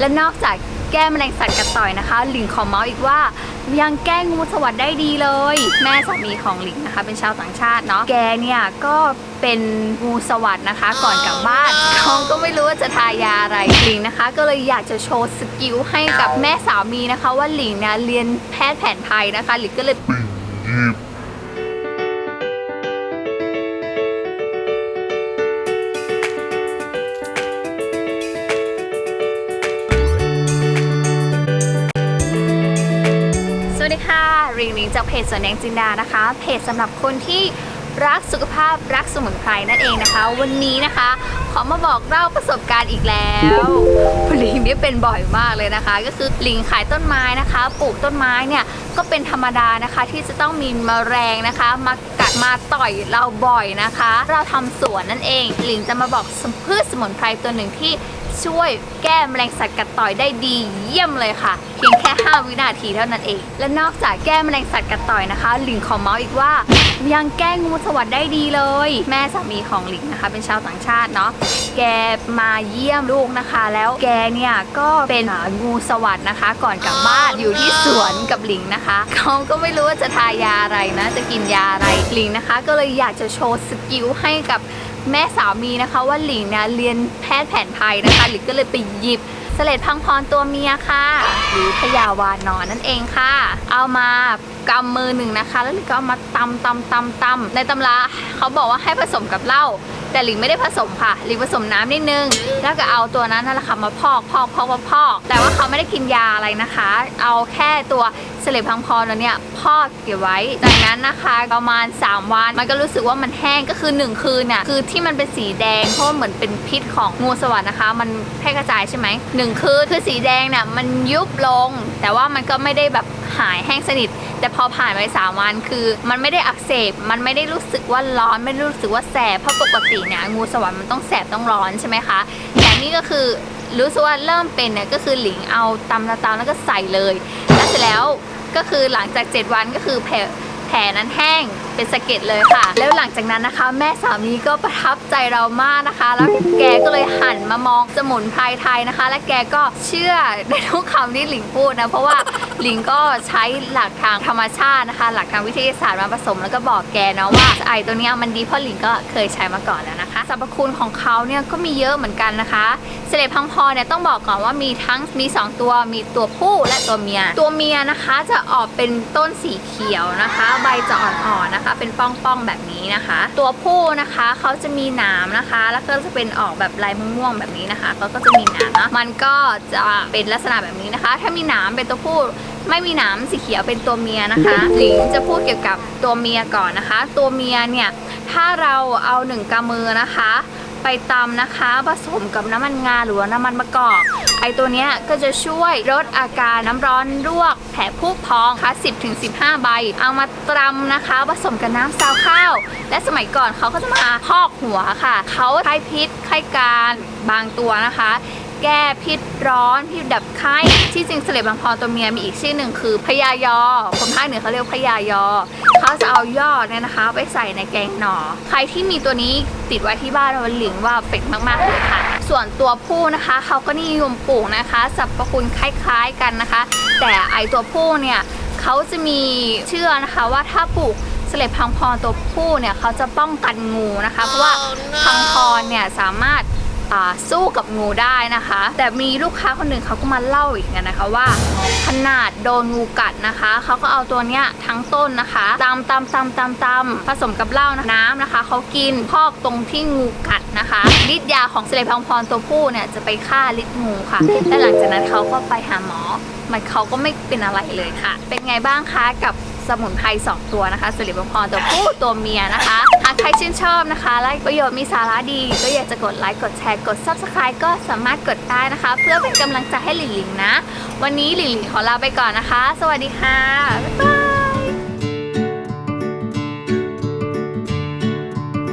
และนอกจากแก้แมลงสัตว์กัดต่อยนะคะ หลิงขอเมาส์อีกว่า ยังแก้งูสวัสดได้ดีเลย แม่สามีของหลิงนะคะ เป็นชาวต่างชาติเนาะแกเนี่ยก็เป็นงูสวัสดนะคะ ก่อนกลับบ้านเขาก็ไม่รู้ว่าจะทายาอะไรหลิงนะคะ ก็เลยอยากจะโชว์สกิลให้กับแม่สามีนะคะ ว่าหลิงเนี่ยเรียนแพทย์แผนไทยนะคะ หลิงก็เลย ริงจากเพจสวนแดงจินดานะคะ เพจสำหรับคนที่รักสุขภาพรักสมุนไพรนั่นเองนะคะ วันนี้นะคะขอมาบอกเล่าประสบการณ์อีกแล้วลิงเนี่ยเป็นบ่อยมากเลยนะคะ ก็คือลิงขายต้นไม้นะคะ ปลูกต้นไม้เนี่ยก็เป็นธรรมดานะคะที่จะต้องมีมแมลงนะคะ มากัดมาต่อยเราบ่อยนะคะ เราทำสวนนั่นเองลิงจะมาบอกพืชสมุนไพรตัวหนึ่งที่ ช่วยแก้แมลงสัตว์กัดต่อยได้ดีเยี่ยมเลยค่ะ เพียงแค่ 5 วินาทีเท่านั้นเอง และนอกจากแก้แมลงสัตว์กัดต่อยนะคะหลิงขอเมาส์อีกว่า ยังแก้งูสวัสดได้ดีเลย แม่สามีของหลิงนะคะ เป็นชาวต่างชาติเนาะแกมาเยี่ยมลูกนะคะ แล้วแกเนี่ยก็เป็นงูสวัสดนะคะ ก่อนกลับบ้านอยู่ที่สวนกับหลิงนะคะเขาก็ไม่รู้ว่าจะทายาอะไรนะ จะกินยาอะไรหลิงนะคะ ก็เลยอยากจะโชว์สกิลให้กับ แม่สามีนะคะว่าหลิงเนี่ยเรียนแพทย์แผนไทยนะคะ หลิงก็เลยไปหยิบเสลดพังพรตัวเมียค่ะ หรือพญาวานอนนั่นเองค่ะ เอามากำมือหนึ่งนะคะ แล้วหลิงก็เอามาตำตำตำตำในตำราเขาบอกว่าให้ผสมกับเหล้าแต่หลิงไม่ได้ผสมค่ะ หลิงผสมน้ำนิดนึง แล้วก็เอาตัวนั้นนั่นแหละค่ะมาพอกพอกพอกพอกพอกแต่ว่าเขาไม่ได้กินยาอะไรนะคะ เอาแค่ตัวเสลดพังพรตัวเนี้ยพอกเก็บไว้จากนั้นนะคะประมาณ 3 วัน มันก็รู้สึกว่ามันแห้งก็คือ 1 คืนเนี่ยคือที่มันเป็นสีแดงเพราะเหมือนเป็นพิษของงูสวัสดนะคะ มันแพร่กระจายใช่ไหมหนึ่งคืนคือสีแดงเนี่ยมันยุบลง แต่ว่ามันก็ไม่ได้แบบหายแห้งสนิท แต่พอผ่านไปสามวันคือ มันไม่ได้อักเสบ มันไม่ได้รู้สึกว่าร้อน ไม่รู้สึกว่าแสบ เพราะปกติเนี่ยงูสวัสดมันต้องแสบต้องร้อนใช่ไหมคะ แต่นี่ก็คือรู้สึกว่าเริ่มเป็นเนี่ยก็คือหลิงเอาตำละตำแล้วก็ใส่เลย เสร็จแล้วก็คือหลังจาก 7 วันก็คือแผล แผลนั้นแห้งเป็นสะเก็ดเลยค่ะ แล้วหลังจากนั้นนะคะ แม่สามีก็ประทับใจเรามากนะคะ แล้วแกก็เลยหันมามองสมุนไพรไทยนะคะ และแกก็เชื่อในทุกคำที่หลิงพูดนะ เพราะว่าหลิงก็ใช้หลักทางธรรมชาตินะคะ หลักทางวิทยาศาสตร์มาผสมแล้วก็บอกแกเนาะว่าไอตัวเนี้ยมันดีเพราะหลิงก็เคยใช้มาก่อนแล้วนะคะสรรพคุณของเขาเนี่ยก็มีเยอะเหมือนกันนะคะเสลดพังพรเนี่ยต้องบอกก่อนว่ามีทั้งมี 2 ตัวมีตัวผู้และตัวเมีย ตัวเมียนะคะจะออกเป็นต้นสีเขียวนะคะใบจะอ่อนๆนะคะ เป็นป้องๆแบบนี้นะคะ ตัวผู้นะคะเขาจะมีหนามนะคะ แล้วก็จะเป็นออกแบบลายม่วงๆแบบนี้นะคะเขาก็จะมีหนามนะมันก็จะเป็นลักษณะแบบนี้นะคะ ถ้ามีหนามเป็นตัวผู้ไม่มีหนามสีเขียวเป็นตัวเมียนะคะ หลิงจะพูดเกี่ยวกับตัวเมียก่อนนะคะ ตัวเมียเนี่ยถ้าเราเอาหนึ่งกำมือนะคะ ไปตำนะคะผสมกับน้ำมันงาหรือว่าน้ำมันมะกอก ไอตัวเนี้ยก็จะช่วยลดอาการน้ำร้อนลวกแผลพุพองค่ะ 10ถึง15 ใบ เอามาตรำนะคะ ผสมกับน้ำซาวข้าว และสมัยก่อนเขาก็จะมาพอกหัวค่ะ เขาใช้พิษไข้การบางตัวนะคะ แก้พิษร้อนพิษดับไข้ที่จริงเสลดบางพรตัวเมียมีอีกชื่อหนึ่งคือพญายอคนภาคเหนือเขาเรียกพญายอเขาจะเอายอดเนี่ยนะคะ ไปใส่ในแกงหน่อใครที่มีตัวนี้ติดไว้ที่บ้านวันหลิงว่าเป็ดมากๆเลยค่ะ ส่วนตัวผู้นะคะเขาก็นิยมปลูกนะคะสรรพคุณคล้ายๆกันนะคะ แต่ไอตัวผู้เนี่ยเขาจะมีเชื่อนะคะว่าถ้าปลูกเสลดพังพรตัวผู้เนี่ยเขาจะป้องกันงูนะคะ เพราะว่าพังพรเนี่ยสามารถ สู้กับงูได้นะคะ แต่มีลูกค้าคนหนึ่งเขาก็มาเล่าอีกกันนะคะว่า ขนาดโดนงูกัดนะคะเขาก็เอาตัวเนี้ยทั้งต้นนะคะตำตำตำตำตำผสมกับเหล้าน้ำนะคะเขากินพอกตรงที่งูกัดนะคะฤทธิ์ยาของเสลดพังพรตัวผู้เนี่ยจะไปฆ่าฤทธิ์งูค่ะและหลังจากนั้นเขาก็ไปหาหมอมันเขาก็ไม่เป็นอะไรเลยค่ะ เป็นไงบ้างคะกับสมุนไพร2ตัวนะคะสิริบังพรตัวผู้ตัวเมียนะคะ ใครชื่นชอบนะคะ และประโยชน์มีสาระดี ก็อยากจะกดไลค์กดแชร์กด subscribe ก็สามารถกดได้นะคะ เพื่อเป็นกำลังใจให้หลิงหลิงนะ วันนี้หลิงหลิงขอลาไปก่อนนะคะ สวัสดีค่ะบ๊ายบาย